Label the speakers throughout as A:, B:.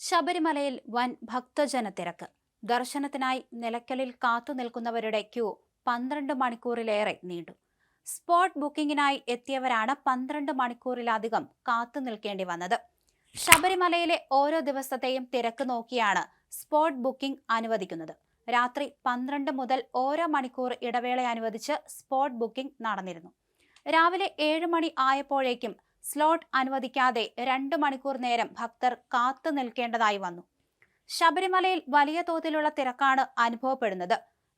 A: ശബരിമലയിൽ വൻ ഭക്തജന തിരക്ക്. ദർശനത്തിനായി നിലയ്ക്കലിൽ കാത്തു നിൽക്കുന്നവരുടെ ക്യൂ പന്ത്രണ്ട് മണിക്കൂറിലേറെ നീണ്ടു. സ്പോട്ട് ബുക്കിംഗിനായി എത്തിയവരാണ് പന്ത്രണ്ട് മണിക്കൂറിലധികം കാത്തു നിൽക്കേണ്ടി വന്നത്. ശബരിമലയിലെ ഓരോ ദിവസത്തെയും തിരക്ക് നോക്കിയാണ് സ്പോട്ട് ബുക്കിംഗ് അനുവദിക്കുന്നത്. രാത്രി പന്ത്രണ്ട് മുതൽ ഓരോ മണിക്കൂർ ഇടവേള അനുവദിച്ച് സ്പോട്ട് ബുക്കിംഗ് നടന്നിരുന്നു. രാവിലെ ഏഴ് മണി ആയപ്പോഴേക്കും സ്ലോട്ട് അനുവദിക്കാതെ രണ്ട് മണിക്കൂർ നേരം ഭക്തർ കാത്തു നിൽക്കേണ്ടതായി വന്നു. ശബരിമലയിൽ വലിയ തോതിലുള്ള തിരക്കാണ് അനുഭവപ്പെടുന്നത്.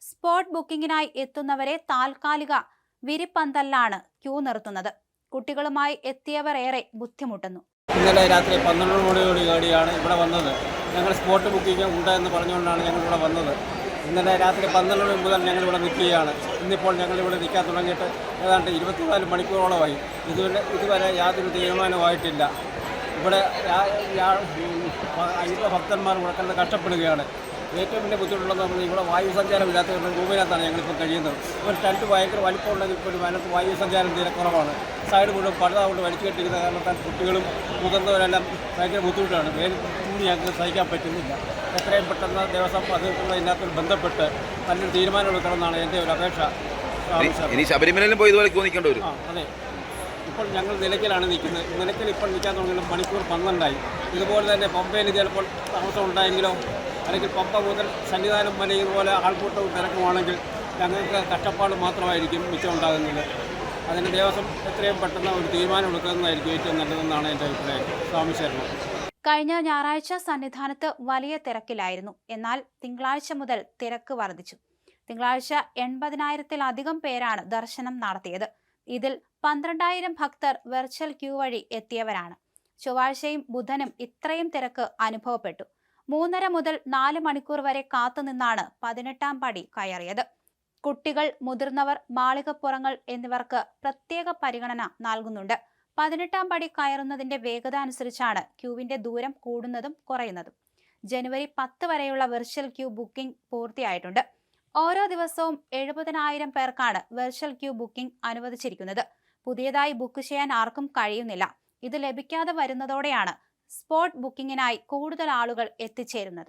A: സ്പോട്ട് ബുക്കിംഗിനായി എത്തുന്നവരെ താൽക്കാലിക വിരിപ്പന്തലിലാണ് ക്യൂ നിർത്തുന്നത്. കുട്ടികളുമായി എത്തിയവർ ഏറെ ബുദ്ധിമുട്ടുന്നു.
B: ഇന്നലെ രാത്രി പന്ത്രണ്ട് മണിയോട് കൂടിയാണ് ഇവിടെ വന്നത്. ഞങ്ങൾ സ്പോട്ട് ബുക്കിംഗ് ഉണ്ട് എന്ന് പറഞ്ഞുകൊണ്ടാണ് ഞങ്ങൾ ഇവിടെ വന്നത്. ഇന്നലെ രാത്രി പന്ത്രണ്ട് മണി മുതൽ ഞങ്ങളിവിടെ നിൽക്കുകയാണ് ഇന്നിപ്പോൾ ഞങ്ങളിവിടെ നിൽക്കാൻ തുടങ്ങിയിട്ട് ഏതാണ്ട് ഇരുപത്തിനാല് മണിക്കൂറോളമായി. ഇതുവരെ ഇതുവരെ യാതൊരു തീരുമാനമായിട്ടില്ല ഇവിടെ അയ്യപ്പ ഭക്തന്മാർ ഇവിടെ കണ്ട് കഷ്ടപ്പെടുകയാണ്. ഏറ്റവും വലിയ ബുദ്ധിമുട്ടുള്ളത് നമ്മൾ ഇവിടെ വായു സഞ്ചാരം ഇല്ലാത്ത റൂമിനകത്താണ് ഞങ്ങളിപ്പോൾ കഴിയുന്നത്. ഇപ്പോൾ ടെന്റ് ഭയങ്കര വലിപ്പമുണ്ടെങ്കിൽ പോലും അതിനകത്ത് വായു സഞ്ചാരം തീരെ കുറവാണ്. സൈഡ് മുഴുവൻ പടുത കൊണ്ട് വലിച്ചു കെട്ടിക്കുന്ന കാരണത്താൽ കുട്ടികളും മുതിർന്നവരെല്ലാം ഭയങ്കര ബുദ്ധിമുട്ടാണ്. വേര് കൂടി ഞങ്ങൾക്ക് സഹിക്കാൻ പറ്റുന്നില്ല. എത്രയും പെട്ടെന്ന് ദേവസ്വം അതുമായിട്ടുള്ള ഇതിനകത്ത് ബന്ധപ്പെട്ട് നല്ലൊരു തീരുമാനം എടുക്കണമെന്നാണ് എന്റെ ഒരു അപേക്ഷ.
C: ഇനി- ശബരിമലയിൽ ശബരിമലയിലും പോയി ഇതുപോലെ നിൽക്കേണ്ടി വരും.
B: അതെ. ഇപ്പോൾ ഞങ്ങൾ നിലയ്ക്കലാണ് നിൽക്കുന്നത്. നിലയ്ക്കൽ ഇപ്പോൾ നിൽക്കാൻ തുടങ്ങിയാലും മണിക്കൂർ പന്ത്രണ്ടായി. ഇതുപോലെ തന്നെ പമ്പയിൽ ചിലപ്പോൾ താമസം ഉണ്ടായെങ്കിലോ അല്ലെങ്കിൽ പമ്പ മുതൽ സന്നിധാനം വരെ ഇതുപോലെ ആൾക്കൂട്ടവും തിരക്കുമാണെങ്കിൽ ഞങ്ങൾക്ക് കഷ്ടപ്പാട് മാത്രമായിരിക്കും മിച്ചം ഉണ്ടാകുന്നത്. അതിന് ദേവസ്വം എത്രയും പെട്ടെന്ന് ഒരു തീരുമാനം എടുക്കുന്നതായിരിക്കും ഏറ്റവും നല്ലതെന്നാണ് എന്റെ അഭിപ്രായം. സ്വാമി ശരണം.
A: കഴിഞ്ഞ ഞായറാഴ്ച സന്നിധാനത്ത് വലിയ തിരക്കിലായിരുന്നു. എന്നാൽ തിങ്കളാഴ്ച മുതൽ തിരക്ക് വർദ്ധിച്ചു. തിങ്കളാഴ്ച എൺപതിനായിരത്തിലധികം പേരാണ് ദർശനം നടത്തിയത്. ഇതിൽ പന്ത്രണ്ടായിരം ഭക്തർ വെർച്വൽ ക്യൂ വഴി എത്തിയവരാണ്. ചൊവ്വാഴ്ചയും ബുധനും ഇത്രയും തിരക്ക് അനുഭവപ്പെട്ടു. മൂന്നര മുതൽ നാല് മണിക്കൂർ വരെ കാത്തുനിന്നാണ് പതിനെട്ടാം പടി കയറിയത്. കുട്ടികൾ മുതിർന്നവർ മാളികപ്പുറങ്ങൾ എന്നിവർക്ക് പ്രത്യേക പരിഗണന നൽകുന്നുണ്ട്. പതിനെട്ടാം പടി കയറുന്നതിന്റെ വേഗത അനുസരിച്ചാണ് ക്യൂവിന്റെ ദൂരം കൂടുന്നതും കുറയുന്നതും. ജനുവരി പത്ത് വരെയുള്ള വെർച്വൽ ക്യൂ ബുക്കിംഗ് പൂർത്തിയായിട്ടുണ്ട്. ഓരോ ദിവസവും എഴുപതിനായിരം പേർക്കാണ് വെർച്വൽ ക്യൂ ബുക്കിംഗ് അനുവദിച്ചിരിക്കുന്നത്. പുതിയതായി ബുക്ക് ചെയ്യാൻ ആർക്കും കഴിയുന്നില്ല. ഇത് ലഭിക്കാതെ വരുന്നതോടെയാണ് സ്പോട്ട് ബുക്കിംഗിനായി കൂടുതൽ ആളുകൾ എത്തിച്ചേരുന്നത്.